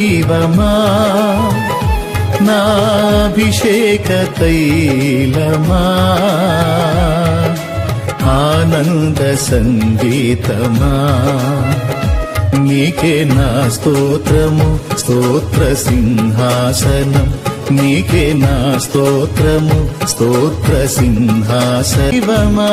దైవమా నాభిషేక తైలమా? ఆనంద సంగీతమా? నీకే నా స్తోత్రము స్తోత్ర సింహాసనం. నీకే నా స్తోత్రము స్తోత్ర సింహాసనమా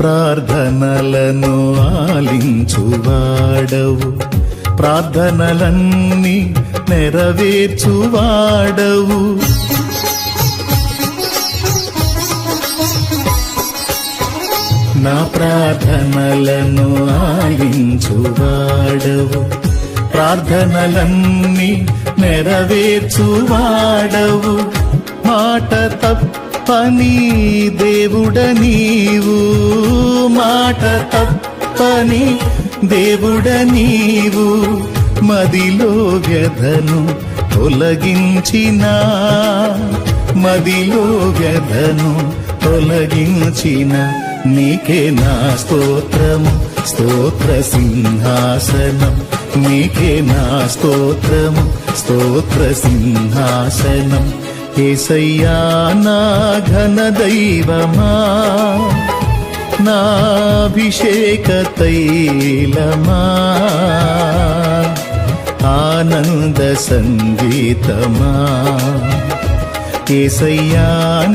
ప్రార్థనలను ఆలించువాడవు. ప్రార్థనలన్నీ నెరవేర్చువాడవు. నా ప్రార్థనలను ఆలించువాడవు. ప్రార్థనలన్నీ నెరవేర్చువాడవు. మాట తప్ప తప్పని దేవుడ నీవు మాట తప్పని దేవుడ నీవు మదిలో వ్యధను తొలగించిన మదిలో వ్యధను తొలగించిన నీకే నా స్తోత్రము స్తోత్ర సింహాసనం. నీకే నా స్తోత్రము స్తోత్ర సింహాసనం. ఏసయ్యా నా ఘన దైవమా నాభిషేక తైలమా ఆనంద సంగీతమా. ఏసయ్యా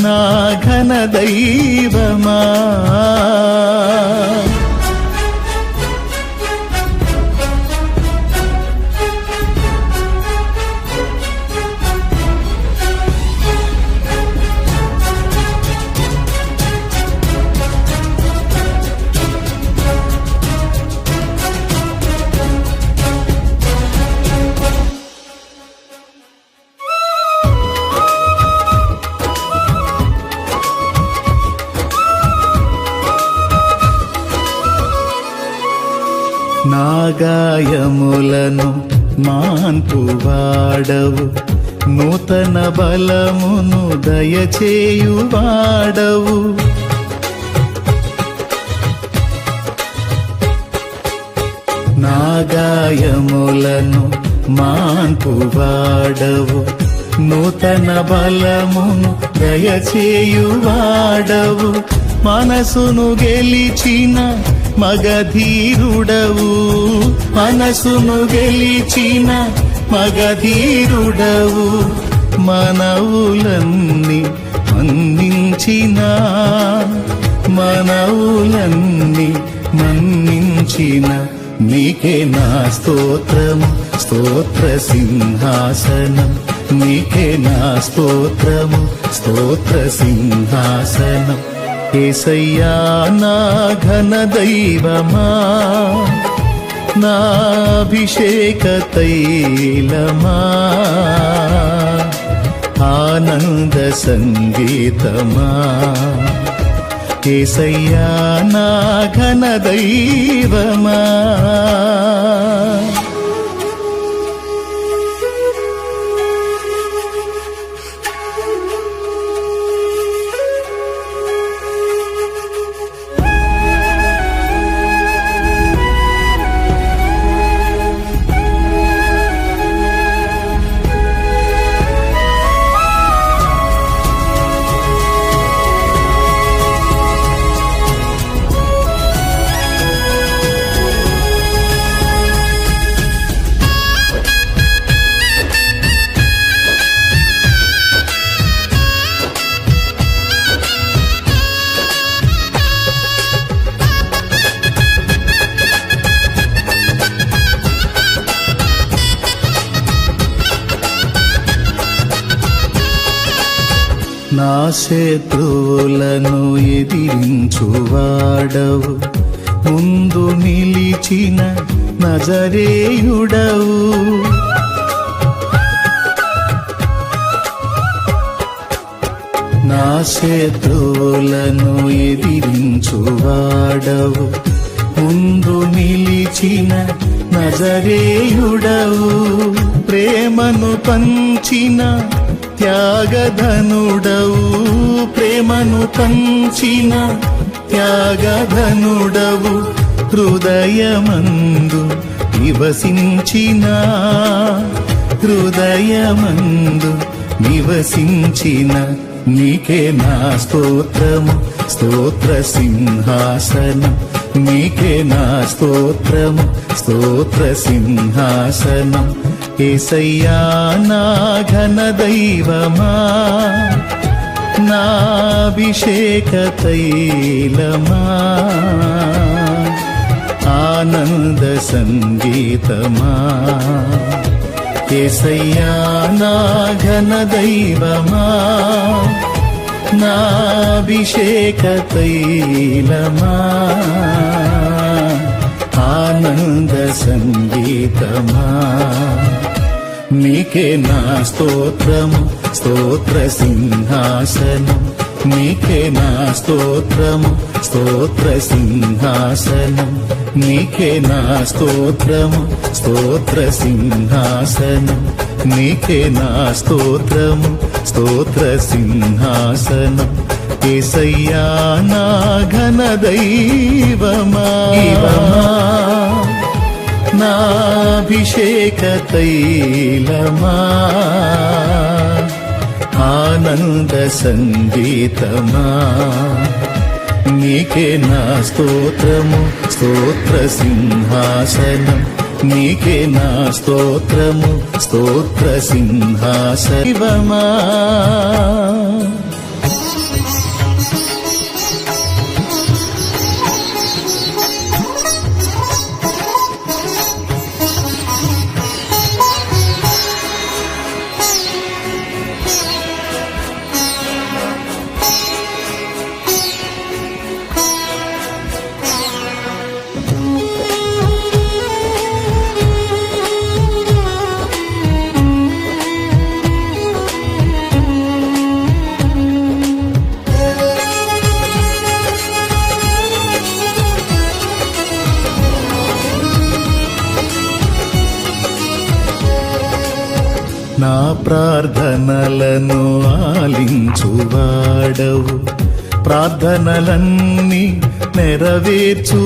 నా ఘన దైవమా నాగాయములను మాన్పు వాడవు. నూతన బలమును దయచేయువాడవు నాగాయములను మాన్పు వాడవు. నూతన బలమును దయచేయువాడవు మనసును గెలిచిన మగధీరుడవు. మనసును గెలిచిన మగధీరుడవు. మనవులన్నీ మన్నించిన మనవులన్నీ మన్నించిన నీకే నా స్తోత్రము స్తోత్ర సింహాసనం. నీకే నా స్తోత్రము స్తోత్ర సింహాసనం. ఏసయ్యా నా ఘన దైవమా నా అభిషేక తైలమా ఆనంద సంగీతమా. కేసయ్యా నా ఘన దైవమా. నా శత్రువులను ఎదిరించువాడవు. ముందు నిలిచిన నజరేయుడవు. నా శత్రువులను ఎదిరించువాడవు. ముందు నిలిచిన నజరేయుడవు ప్రేమను పంచిన త్యాగధనుడవు ప్రేమను పంచిన త్యాగధనుడవు హృదయమందు నివసించిన హృదయమందు నివసించిన నీకే నా స్తోత్రము. స్తోత్ర సింహాసనం నీకే నా స్తోత్రము స్తోత్ర సింహాసనం ఏసయ్యా నా ఘన దైవమా. నాభిషేక తైలమా. ఆనంద సంగీతమా. ఏసయ్యా నా ఘన దైవమా. నాభిషేక తైలమా ఆనంద సంగీతమా నీకే నా స్తోత్రము స్తోత్ర సింహాసనం. నీకే నా స్తోత్రము స్తోత్ర సింహాసనం. నీకే నా స్తోత్రము స్తోత్ర సింహాసనం. నీకే నా స్తోత్రము స్తోత్ర సింహాసనం ఏసయ్యా నా ఘన దైవమా. నాభిషేక తైలమా. ఆనంద సంగీతమా. నీకే నా స్తోత్రము స్తోత్ర సింహాసనం నీకే నా స్తోత్రము స్తోత్ర సింహాసనమా నా ప్రార్థనలను ఆలించువాడవు. ప్రార్థనలన్నీ నెరవేర్చువాడవు.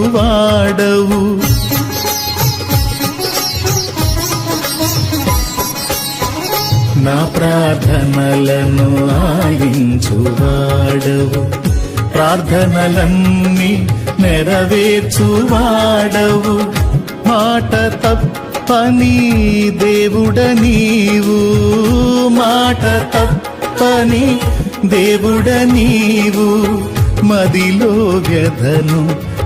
నా ప్రార్థనలను ఆలించువాడవు. ప్రార్థనలన్నీ నెరవేర్చువాడవు. మాట తప్ప తప్పని దేవుడ నీవు మాట తప్పని దేవుడ నీవు మదిలో వ్యధను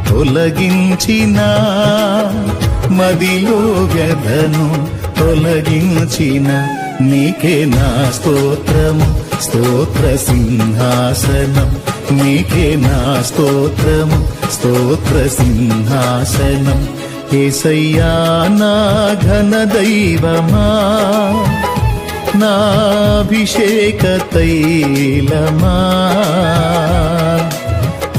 తొలగించిన మదిలో వ్యధను తొలగించిన నీకే నా స్తోత్రము స్తోత్ర సింహాసనం. నీకే నా స్తోత్రము స్తోత్ర సింహాసనం. ఏసయ్యా నా ఘన దైవమా నాభిషేక తైలమా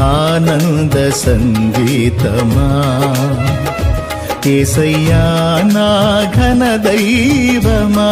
ఆనంద సంగీతమా. కేసయ్యా నా ఘన దైవమా